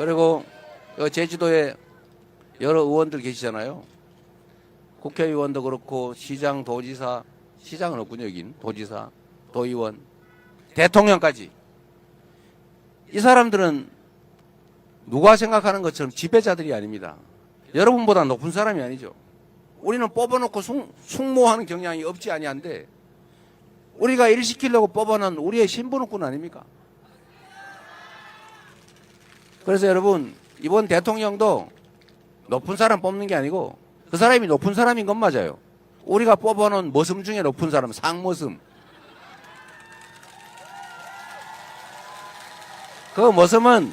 그리고 제주도에 여러 의원들 계시잖아요. 국회의원도 그렇고 시장, 도지사, 시장은 없군요 여긴 도지사, 도의원, 대통령까지 이 사람들은 누가 생각하는 것처럼 지배자들이 아닙니다. 여러분보다 높은 사람이 아니죠. 우리는 뽑아놓고 숙, 숙모하는 경향이 없지 아니한데 우리가 일 시키려고 뽑아놓은 우리의 신분권 아닙니까? 그래서 여러분 이번 대통령도 높은 사람 뽑는 게 아니고 그 사람이 높은 사람인 건 맞아요. 우리가 뽑아놓은 모습 중에 높은 사람 상모습. 그 모습은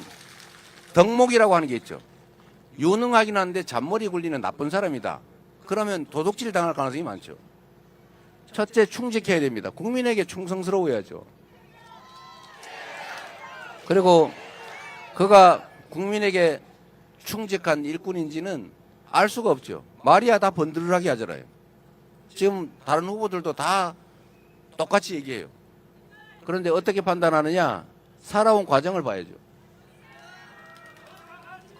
덕목이라고 하는 게 있죠. 유능하긴 한데 잔머리 굴리는 나쁜 사람이다. 그러면 도둑질 당할 가능성이 많죠. 첫째 충직해야 됩니다. 국민에게 충성스러워야죠. 그리고 그가 국민에게 충직한 일꾼인지는 알 수가 없죠. 말이야 다 번들하게 하잖아요. 지금 다른 후보들도 다 똑같이 얘기해요. 그런데 어떻게 판단하느냐? 살아온 과정을 봐야죠.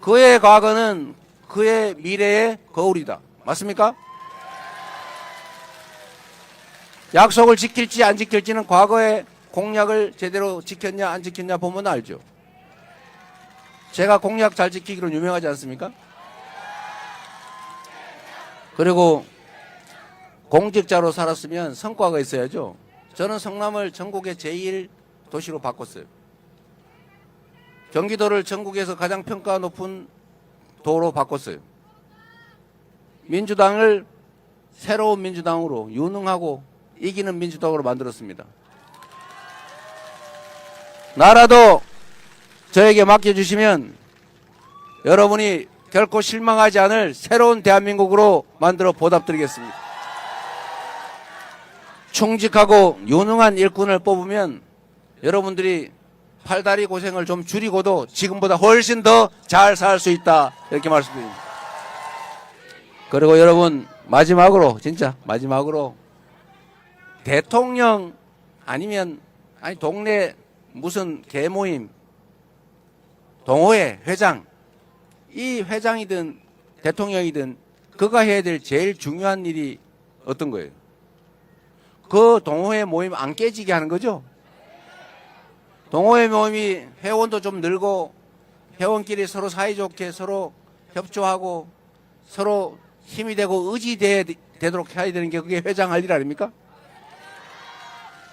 그의 과거는 그의 미래의 거울이다. 맞습니까? 약속을 지킬지 안 지킬지는 과거의 공약을 제대로 지켰냐 안 지켰냐 보면 알죠. 제가 공약 잘 지키기로 유명하지 않습니까? 그리고 공직자로 살았으면 성과가 있어야죠. 저는 성남을 전국의 제1 도시로 바꿨어요. 경기도를 전국에서 가장 평가 높은 도로 바꿨어요. 민주당을 새로운 민주당으로 유능하고 이기는 민주당으로 만들었습니다. 나라도 저에게 맡겨주시면 여러분이 결코 실망하지 않을 새로운 대한민국으로 만들어 보답드리겠습니다. 충직하고 유능한 일꾼을 뽑으면 여러분들이 팔다리 고생을 좀 줄이고도 지금보다 훨씬 더 잘 살 수 있다. 이렇게 말씀드립니다. 그리고 여러분, 마지막으로, 진짜 마지막으로 대통령 아니면, 아니, 동네 무슨 개모임, 동호회 회장, 이 회장이든 대통령이든 그가 해야 될 제일 중요한 일이 어떤 거예요? 그 동호회 모임 안 깨지게 하는 거죠? 동호회 모임이 회원도 좀 늘고 회원끼리 서로 사이좋게 서로 협조하고 서로 힘이 되고 의지되도록 해야 되는 게 그게 회장 할 일 아닙니까?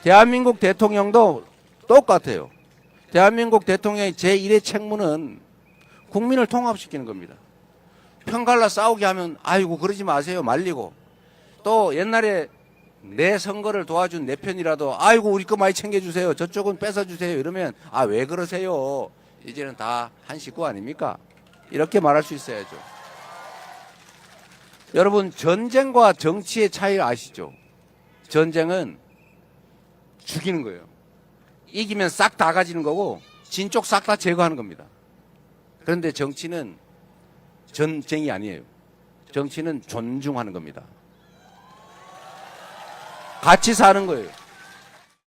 대한민국 대통령도 똑같아요. 대한민국 대통령의 제1의 책무는 국민을 통합시키는 겁니다. 편갈라 싸우게 하면 아이고 그러지 마세요 말리고. 또 옛날에 내 선거를 도와준 내 편이라도 아이고 우리 거 많이 챙겨주세요 저쪽은 뺏어주세요 이러면 아 왜 그러세요? 이제는 다 한 식구 아닙니까? 이렇게 말할 수 있어야죠. 여러분 전쟁과 정치의 차이를 아시죠? 전쟁은 죽이는 거예요 이기면 싹 다 가지는 거고 진 쪽 싹 다 제거하는 겁니다. 그런데 정치는 전쟁이 아니에요. 정치는 존중하는 겁니다. 같이 사는 거예요.